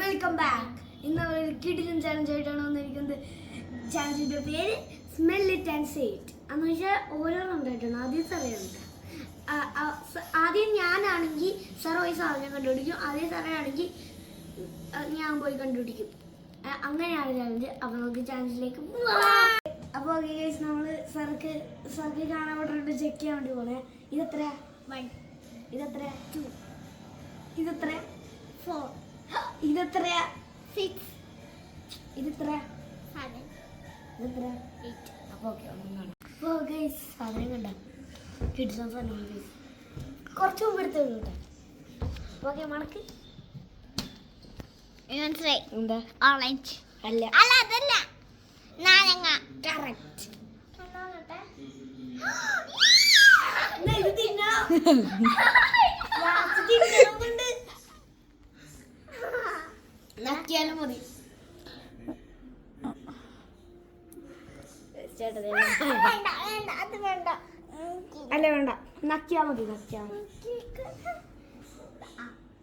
Welcome back ഇന്ന് ഒരു കിടിലൻ ചാലഞ്ച് ആയിട്ടാണ് വന്നിരിക്കുന്നത്. ചാലഞ്ചിന്റെ പേര് smell it and say it എന്ന് വെച്ചാൽ ഓരോന്നും ഉണ്ടായിട്ടാണ്. ആദ്യം സറയുണ്ട് ആദ്യം ഞാനാണെങ്കിൽ സാർ പോയി സാറിനെ കണ്ടുപിടിക്കും. ആദ്യം സറയാണെങ്കിൽ ഞാൻ പോയി കണ്ടുപിടിക്കും. അങ്ങനെയാണ് ചാലഞ്ച് അപ്പൊ നമുക്ക് ചാലഞ്ചിലേക്ക് പോവാം. അപ്പോൾ ഗേസ് നമ്മൾ സർക്ക് സാർക്ക് കാണാൻ പറ്റുന്നുണ്ട് ചെക്ക് ചെയ്യാൻ വേണ്ടി പോണേ. ഇതെത്ര വൺ ഇതെത്ര ടു ഇതെത്ര ഫോർ ഇതെത്ര സിക്സ് ഇതെത്ര സെവൻ ഇതെത്ര എയ്റ്റ് അപ്പോൾ ഓക്കെ ഒന്നാണ് അപ്പോൾ ഗൈസ് സാധനം കണ്ട? കിഡ്സ് കുറച്ച് മുമ്പ് എടുത്ത് കേട്ടോ ഓക്കെ മണക്ക്? മനസ്സിലായി എന്താ? ഓറഞ്ച് അല്ല. അല്ല അതല്ല. നാരങ്ങ. കറക്റ്റ് എന്നാ ഇത് തിന്നാ? ലാസ്റ്റ് നക്കിയാലും മതി. അല്ല വേണ്ട. നക്കിയാ മതി നക്കിയാ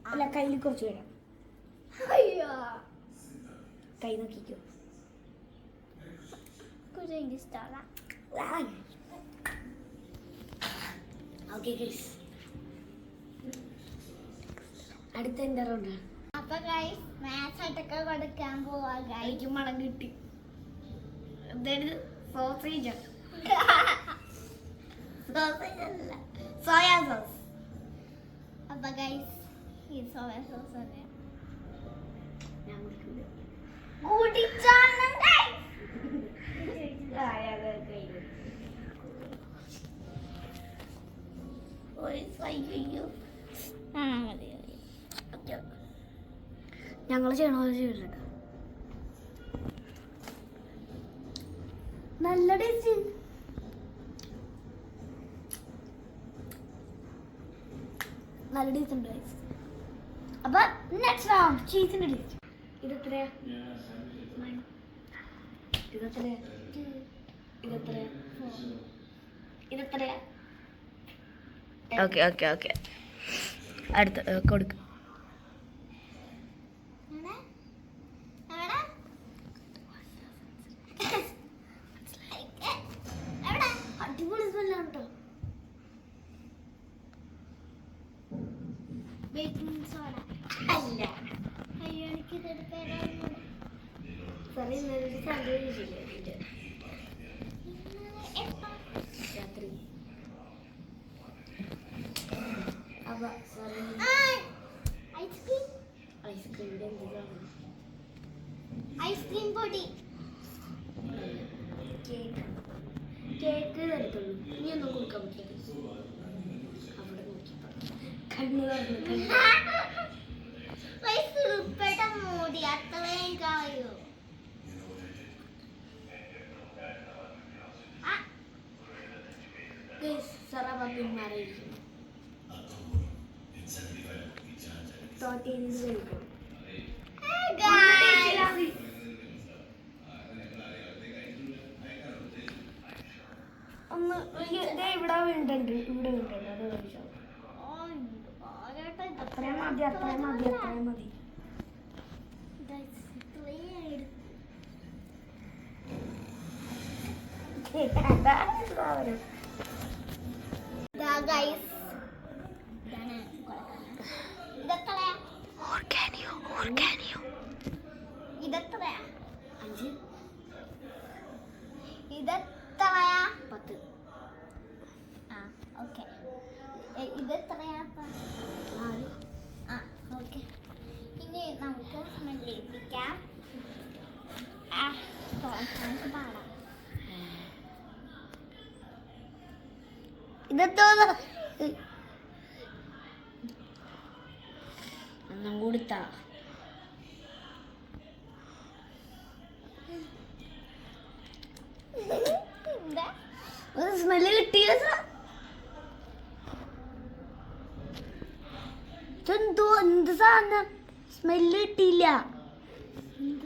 അല്ല കയ്യിൽ കുറച്ച് വരാം കൈ നോക്കിക്കോ. ഇഷ്ടമല്ല ഓക്കെ അടുത്ത എന്റെ റൗണ്ടാണ് അപ്പൊ ഗൈസ് മാച്ച് ആയിട്ടൊക്കെ കൊടുക്കാൻ പോവാ ഗൈസ് എനിക്ക് മണം കിട്ടി. എന്തായത് സോസേജ് സോസേജ് അല്ല. സോയാ സോസ് അപ്പൊ ഗൈസ് ഈ സോയ സോസ് തന്നെ ഞാൻ കുടിക്കില്ല ഞങ്ങൾ ചെയ്യണോ ചെയ്തിട്ടുണ്ട് നല്ല ടേസ്റ്റ് നല്ല ടേസ്റ്റ് ഉണ്ട്. അപ്പൊ നെക്സ്റ്റ് റൗണ്ട് ചീസിന്റെ ടേസ്റ്റ് ഇതെത്രയാ? ഇതെത്രയാ? ഇതെത്രയാ? ഇതെത്രയാ? ഓക്കെ ഓക്കെ ഓക്കെ അടുത്ത കൊടുക്കും. ബേക്കിംഗ് സോഡ അല്ല. അയ്യോ എനിക്ക് എപ്പോ രാത്രി. അപ്പൊ സാറേ. ഐസ്ക്രീം? ഐസ്ക്രീമിന്റെ എന്ത് സാധനം? ഐസ്ക്രീം പൊടി. കേക്ക്. കേക്ക് തരത്തുള്ളൂ. ഇനി ഒന്നും കൊടുക്കാൻ പറ്റില്ല. പിന്മാറിയിരിക്കുന്നു തോറ്റേത് കഴിക്കും ഒന്ന് ഇവിടെ വീണ്ടുണ്ട് ഇവിടെ വീണ്ടുണ്ട്. അത്രയും മതി അത്രയും മതി അത്രയും മതി അതാണ് സാധനം ഇതെത്രയാ? ഓർഗാനിയോ ഓർഗാനിയോ ഇതെത്രയാ അഞ്ച്. ഇതെത്രയാ? പത്ത്. ആ ഓക്കെ. ഇതെത്രയാ അപ്പൊ? നാല് ആ ഓക്കെ ഇനി നമുക്ക് ഇതെന്തോ ഒന്നും കൂടി സ്മെല്ല് കിട്ടിയ ഇതെന്തോ എന്ത് സാധനം? സ്മെല്ല് കിട്ടിയില്ല എന്തുവാ guys ഇത് മൂക്കണത്തോടുകൂടി പണി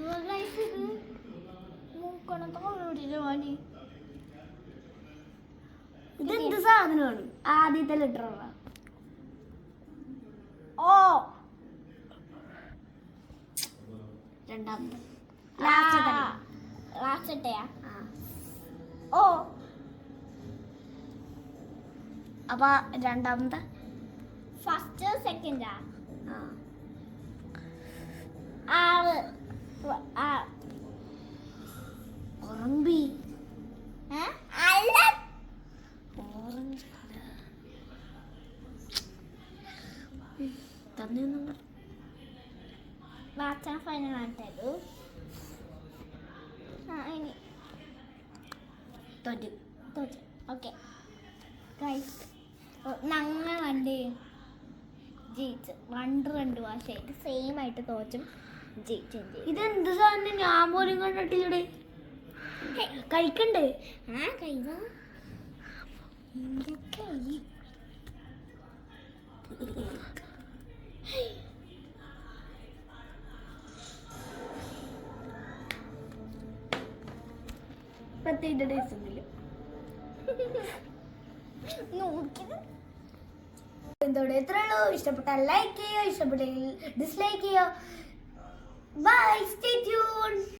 ഇതെന്ത് സാധനമാണ്? ആദ്യത്തെ ലിറ്റർ ഓ. രണ്ടാമത്തെ. ലാസ്റ്റ് ലാസ്റ്റ് ആ. ഓ. അപ്പൊ രണ്ടാമത്തെ? ഫസ്റ്റ് സെക്കൻഡാ ആറ്. ഉറമ്പി? അല്ല. ഓറഞ്ച് തന്നെ ലാസ്റ്റ് ഫൈനൽ ആയിട്ടു ആ ഇനി. തൊറ്റു തോച്ചു ഓക്കെ. ഞങ്ങൾ വണ്ടി ജയിച്ചു രണ്ട് രണ്ട് വാഷായിട്ട് സെയിം ആയിട്ട് തോച്ചും ഇതെന്ത് സാധനം? ഞാൻ പോലും കണ്ടിട്ടില്ലടെ. കഴിക്കണ്ടേ. ആ കൈവ കൈ പ്രത്യേകിച്ച് ടേസ്റ്റ് ഒന്നുമില്ല നോക്കിയത്. എന്തോടെ എത്ര ഉള്ളൂ. ഇഷ്ടപ്പെട്ടാൽ ലൈക്ക് ചെയ്യോ ഇഷ്ടപ്പെട്ടെങ്കിൽ ഡിസ്ലൈക്ക് ചെയ്യുക. Bye. Stay tuned.